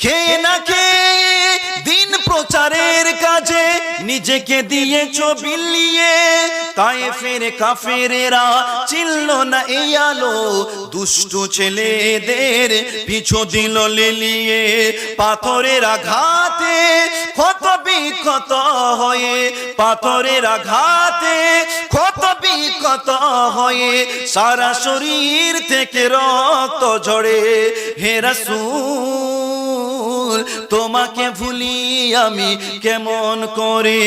খেয়ে না খেয়ে দিন প্রচারের কাজে নিজেকে দিয়েছ বিলিয়ে। তাই ফের কাফেরেরা চিনল না এই আলো। দুষ্টু ছেলেদের পিছু দিল লিলিয়ে। পাথরের আঘাতে ক্ষত বিক্ষত হয়ে। পাথরের আঘাতে ক্ষত বিক্ষত হয়ে। সারা শরীর থেকে রক্ত ঝরে। হে রাসূল, তোমাকে ভুলি আমি কেমন করে?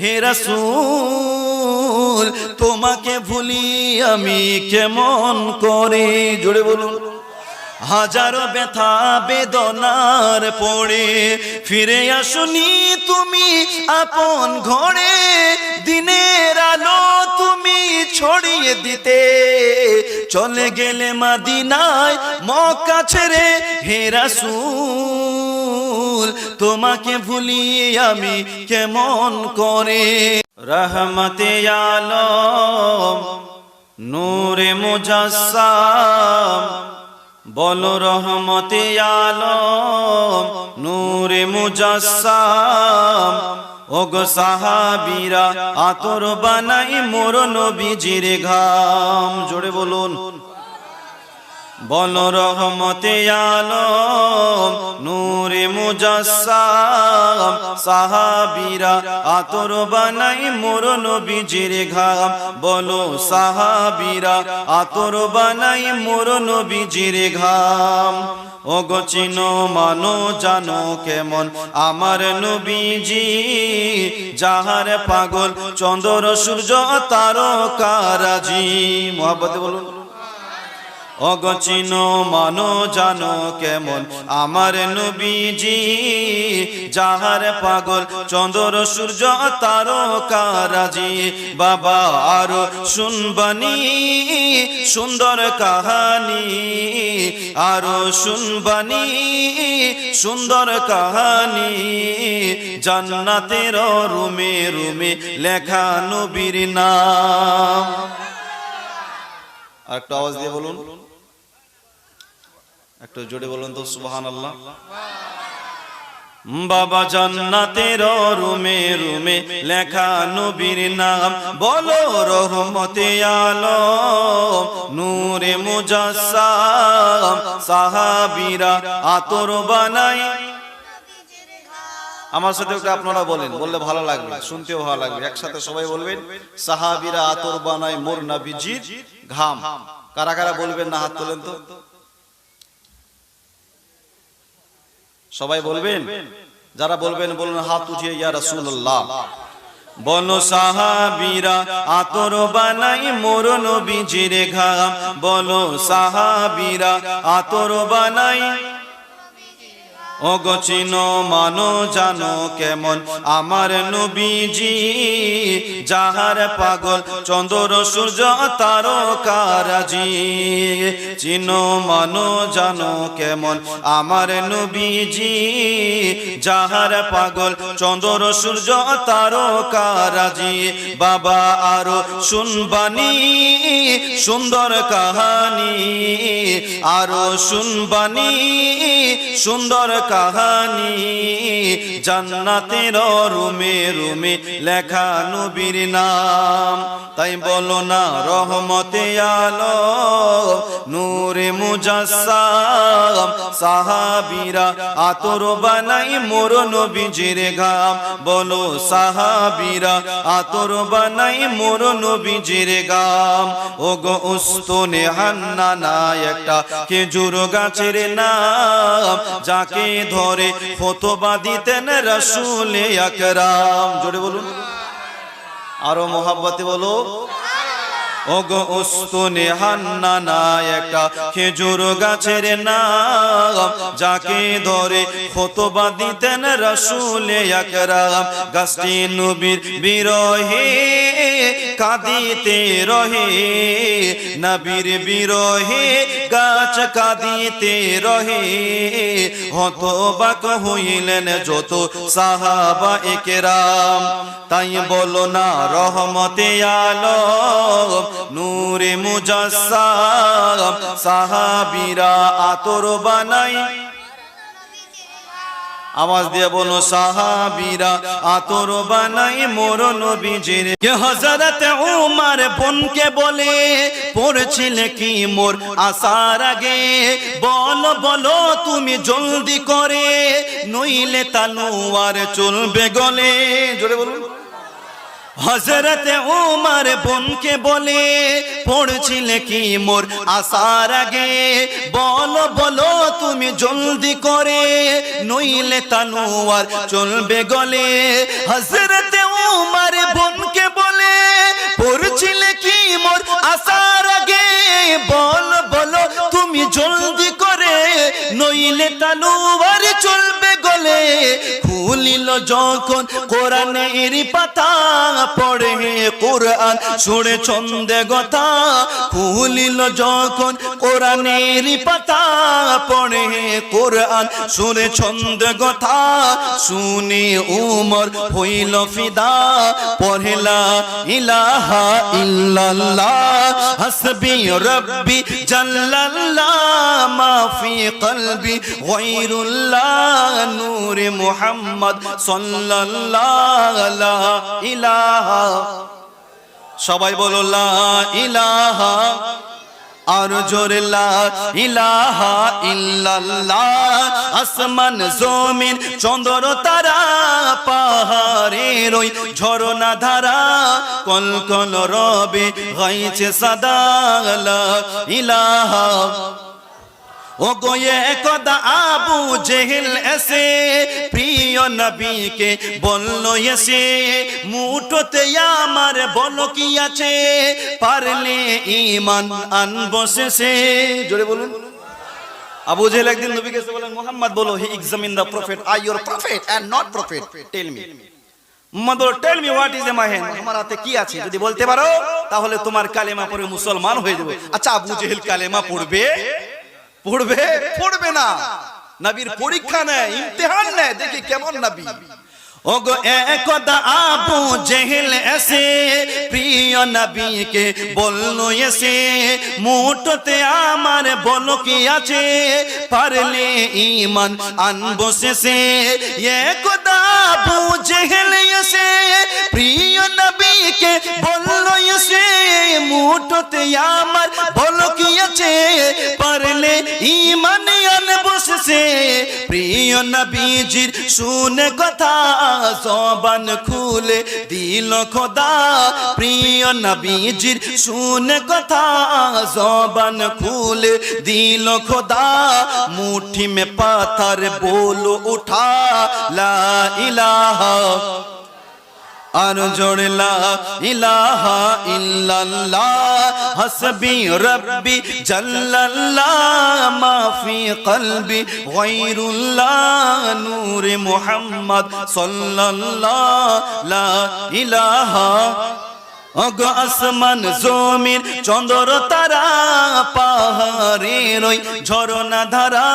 হে রাসূল, তোমাকে ভুলি আমি কেমন করে? জোরে বলুন। হাজারো ব্যথা বেদনার পড়ে। ফিরে আসুনি তুমি আপন ঘরে। দিনের আলো তুমি ছড়িয়ে দিতে। চলে গেলে মাদিনায় মক্কা ছেড়ে হে রাসূল, তোমাকে ভুলিয়ে আমি কেমন করে? রহমতে আলম, নূরে মুজাসসাম, বলো রহমতে আলম, নূরে মুজাসসাম। ওগো সাহাবিরা আতর বানাই মোর নবীজির ঘাম। জোরে বলুন বলো রহমতে আলম, নূরে মুজাসসাম, সাহাবীরা আতর বানাই মোর নবীজির ঘাম। বলো সাহাবীরা আতর বানাই মোর নবীজির ঘাম। ও গচিনো মানো, জানো কেমন আমার নবীজি? যাহার পাগল চন্দ্র সূর্য তারকারাজি। মোহাব্বতে বলুন। অগচিন মানো জানো কেমন? আমার নবীজি, যাহার পাগল, চন্দ্র, সূর্য তারকারাজি বাবা, আরও শুনবানি, সুন্দর কাহানি। আরও শুনবানি, সুন্দর কাহানি। জান্নাতের রুমে রুমে লেখা নবীর নাম। একটু আওয়াজ দিয়ে বলুন। একটু জোরে বলুন তো সুবহান আল্লাহ বাবা জান্নাতের রুমে রুমে লেখা নবীর নাম। বলো রহমতে আলো নূরে মুজাসসাম। সাহাবীরা আতর বানাই আমার সাথে ওকে আপনারা বলেন, বললে ভালো লাগবে, শুনতেও ভালো লাগবে। একসাথে সবাই বলবেন, সাহাবীরা আতর বানাই মোর নবীজির ঘাম। কারা কারা বলবেন না, হাত তোলেন তো। সবাই বলবেন? যারা বলবেন বলুন হাত উঠিয়ে ইয়া রাসূলুল্লাহ। বন সাহাবীরা আতর বানাই মোর নবীজির ঘাম। বলো সাহাবীরা আতর বানাই অগচিন মানো, জানো কেমন? আমার নবীজি, যাহার পাগল, চন্দ্র, সূর্য তারকারাজি চিনো মানো, জানো কেমন? আমার নবীজি, যাহার পাগল, চন্দ্র, সূর্য তারকারাজি বাবা, আরও শুনবানি, সুন্দর কাহানি। আরও শুনবানি, সুন্দর কাহানি জান্নাতের রুমে রুমে লেখা নবীর নাম। তাই বলো না রহমতে আলো নূরে মুজাসসাম, সাহাবীরা আতর বানাই মোর নবীজির ঘাম। বলো সাহাবীরা আতর বানাই মোর নবীজির গাম ও গো উস্তনে হান্নানা একটা খেজুর গাছের নাম, যাকে ধরে ফতোবা দিতেন রসুলে আকরাম। জোরে বলুন। আরও মোহাব্বতে বলো। ওগো উস্তুনে হান্নানা একটা খেজুর গাছের নাম, যাকে ধরে খোতবা দিতেন রসুলে একরাম। গাছটি নবীর বিরহে কাঁদিতে রহে, নবীর বিরহে গাছ কাঁদিতে রহে। হতবাক হইলেন যত সাহাবা একরাম, তাই বলো না রহমতে আলম, নূরে মুজাসসাম, সাহাবীরা আতর বানাই আওয়াজ দিয়ে বলো সাহাবীরা আতর বানাই মোর নবীজির। কে হযরত উমর বোনকে বলে পড়ছিলে কি মোর আসার আগে? বল বলো তুমি জলদি করে নইলে তালুয়ার চলবে গলে জোরে বলুন। হজরতে উমর বোনকে বলে, পড়ছিলে কি মোর আসার আগে? বলো বলো তুমি জলদি করে, নইলে তানুয়ার চলবে গলে। হজরতে উমর বোনকে বলে, পড়ছিলে কি মোর আসার আগে? বল, বলো তুমি জলদি করে, নইলে তানুয়ার চলবে গলে। খুলিল যখন কোরআনের পাতা পড়ে কোরআন, শুনে ছন্দে কথা খুলিল, যখন কোরআনের পাতা পড়ে কোরআন, শুনে ছন্দে কথা শুনে উমর হইল ফিদা পড়লা ইলাহা ইল্লাল্লাহ, হাসবি রব্বি জাল্লাল্লাহ, মা ফি কলবি গায়রুল্লাহ, নূর মুহাম্মদ লা ইলাহা সবাই বলো, লা ইলাহা আর জোরে, লা ইলাহা ইল্লাল্লাহ। আসমান, জমিন, চন্দ্র, তারা, পাহাড়ের ওই ঝরনা ধারা। কল কল, রবে গাইছে সাদা, লা ইলাহা। ও কদা আবু জেহেল এসে প্রিয় নবীকে বলল, এসে মুঠোতে আমার বলো কি আছে? পারলে ইমান শেষে। জোরে বলুন। আবু একদিন বলেন মোহাম্মদ, বলো, he examine the prophet, I your prophet and not prophet? Tell me. Tell me, what is a my hand আমার হাতে কি আছে? যদি বলতে পারো, তাহলে তোমার কালেমা পড়ে মুসলমান হয়ে যাবে। আচ্ছা আবু জেহেল কালেমা পড়বে? পড়বে? পড়বে না। নবীর পরীক্ষা নেয় ইমতেহান নেয় দেখি কেমন নবী। ওগো একদা আবু জেহেল এসে, প্রিয় নবীকে বলল এসে, মুঠোতে আমার বলো কি আছে? পারলে ইমান আনব শেষে। একদা আবু জেহেল এসে, প্রিয় নবীকে বলল এসে, মুঠোতে আমার বলো কি আছে? পারলে ইমান আনব বসেছে প্রিয় নবীজির শুনে কথা সবান খুলে দিল খোদা। প্রিয় নবীজির শুনে কথা সবান খুলে দিল খোদা। মুঠি মে পাথর বোলো উঠা, লা ইলাহা আর জোড়লা ইলাহা ইল্লাল্লাহ, হাসবি রব্বি জাল্লাল্লাহ, মাফি কলবি গায়রুল্লাহ, নূর মুহাম্মদ সাল্লাল্লাহ, লা ইলাহা। অগ আসমান জমিন, চন্দ্র তারা, পাহাড়ের ওই ঝরনা ধারা,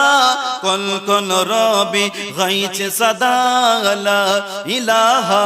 কল কল রবি, গাইছে সদা ইলাহা।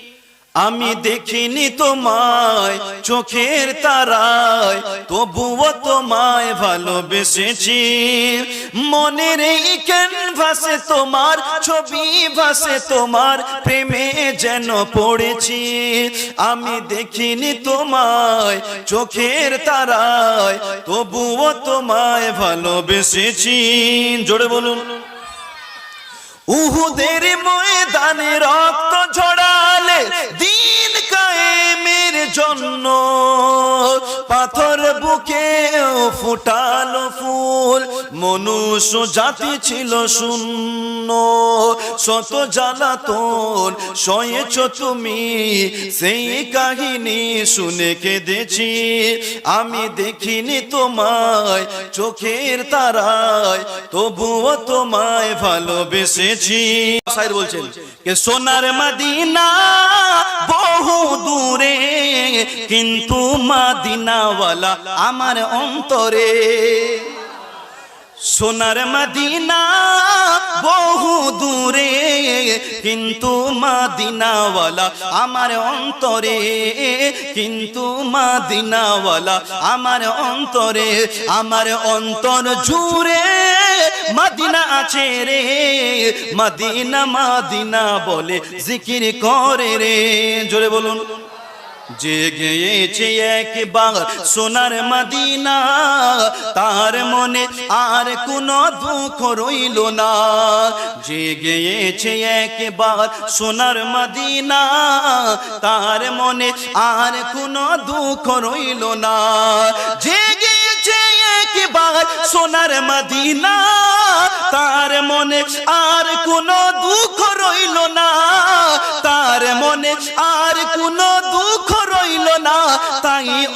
আমি দেখিনি তোমায় চোখের তারায়, তবুও তোমায় ভালোবেসেছি। মনের এই ক্যানভাসে তোমার, ছবি ভাসে তোমার, প্রেমে যেন পড়েছি। আমি দেখিনি তোমায় চোখের তারায়, তবুও তোমায় ভালোবেসেছি। জোরে বলুন। উহুদের ময়দানে ফুটালো ফুল মনুষ্য জাতি ছিল শূন্য। শত জ্বালাতন, সয়েছ তুমি। সেই কাহিনী শুনে কেঁদেছি। আমি দেখিনি তোমায় চোখের তারায়, তবুও তোমায় ভালোবেসেছি। বলছেন, কে সোনার মাদিনা বহু দূরে, কিন্তু মাদিনাওয়ালা আমার অন্তরে। সোনার মদিনা বহু দূরে, কিন্তু মদিনাওয়ালা আমার অন্তরে, কিন্তু মদিনাওয়ালা আমার অন্তরে, আমার অন্তর জুড়ে মদিনা আছে রে। মদিনা মদিনা বলে জিকির করে রে। জোরে বলুন। যে গেয়েছে একবার সোনার মদিনা। তার মনে আর কোনো দুঃখ রইল না। যে গেয়েছে একবার সোনার মদিনা। তার মনে আর কোনো দুঃখ রইল না। যে গিয়েছে একবার সোনার মদিনা। তার মনে আর কোনো দুঃখ রইল না। তার মনে আর কোনো দুঃখ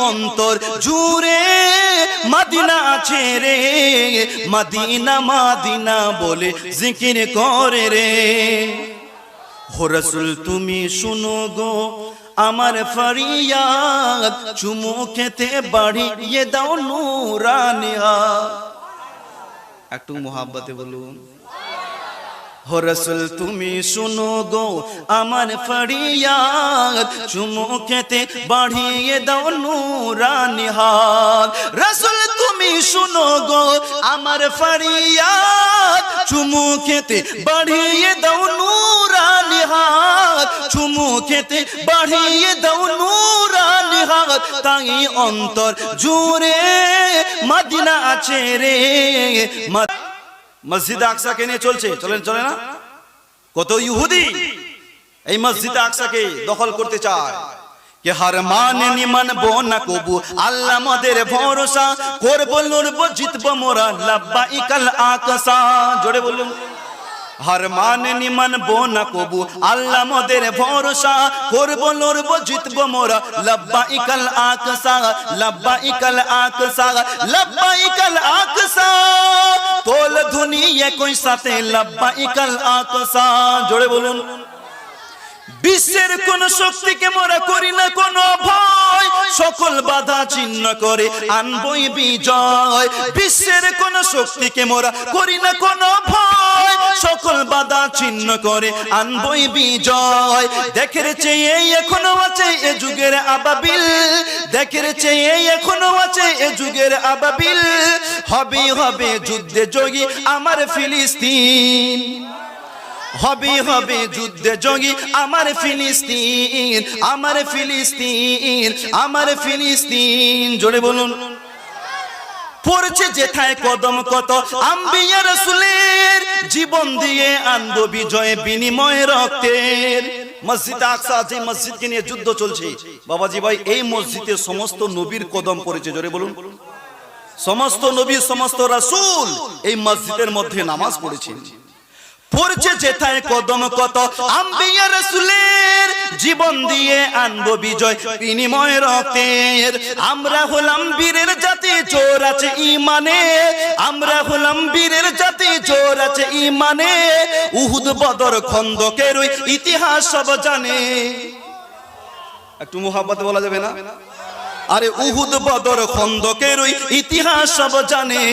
অন্তর জুড়ে মাদিনা রে। মাদিনা মাদিনা বলে জিকির করে রে। হো রসুল, তুমি শুনো গো, আমার ফরিয়াদ চুমু খেতে বাড়িয়ে দাও নুরানিয়া একটু মোহাব্বতে বলুন। হো রসুল, তুমি শুনো গো, আমার ফরিয়াদ। চুমু খেতে বাড়িয়ে দাও নুরানি হাত। রসুল, তুমি শুনো গো, আমার ফরিয়াদ। চুমু খেতে বাড়িয়ে দাও নুরানি হাত। চুমু খেতে বাড়িয়ে দাও নুরানি হাত। তাই অন্তর জুড়ে, মদিনা আছে রে মসজিদ আকসাকে নিয়ে চলছে? চলেন চলে না? কত ইহুদি এই মসজিদ আকসাকে দখল করতে চায় কে হার মানে নিমান না কবু? আল্লাহ মদের ভরসা। করব, লড়ব, জিতব, মোরা লাব্বাইকাল আকসা। জোরে বলুন। হার মানে নিমান না কবু, আল্লাহ মদের ভরসা, করব লড়ব, জিতব মোরা। লাব্বা ইকাল আকসা, লাব্বা ইকাল আকসা, লাব্বা ইকাল আকসা। তোল ধুনি একই সাথে, লাব্বা ইকাল আকসা। জোরে বলুন। বিশ্বের কোন শক্তিকে মোরা করি না, কোন ভয়। সকল বাধা চিহ্ন করে আনবই বিজয়। বিশ্বের কোন শক্তিকে মোরা করি না, কোন ভয়। সকল বাধা চিহ্ন করে আনবই বিজয়। দেখের চেয়ে এখনও আছে এ যুগের আবাবিল। দেখের চেয়ে এখনও আছে এ যুগের আবাবিল। হবে হবে যুদ্ধে যোগী আমার ফিলিস্তিন। হবে হবে যুদ্ধে যোগী আমার ফিলিস্তিন। আমার ফিলিস্তিন আমার ফিলিস্তিন। জোরে বলুন। পড়ছে যেথায় কদম কত। আম্বিয়া রসুলের জীবন দিয়ে আনব বিজয় বিনিময় রক্তের। মসজিদ আকসা যে মসজিদকে নিয়ে যুদ্ধ চলছে। বাবাজি ভাই, এই মসজিদে সমস্ত নবীর কদম পড়েছে, জোরে বলুন। সমস্ত নবী, সমস্ত রাসূল এই মসজিদের মধ্যে নামাজ পড়েছেন পড়ছে যেথায় কদম কত। আম্বিয়া রসুলের জীবন দিয়ে আনব বিজয়, বিনিময় রক্তের। আমরা হলাম বীরের জাতি জোর আছে ইমানে। আমরা হলাম বীরের জাতি জোর আছে ইমানে। উহুদ বদর খন্দকের ইতিহাস সব জানে। একটু মোহাব্বত বলা যাবে না? আরে উহুদ বদর খন্দকের ইতিহাস সব জানে।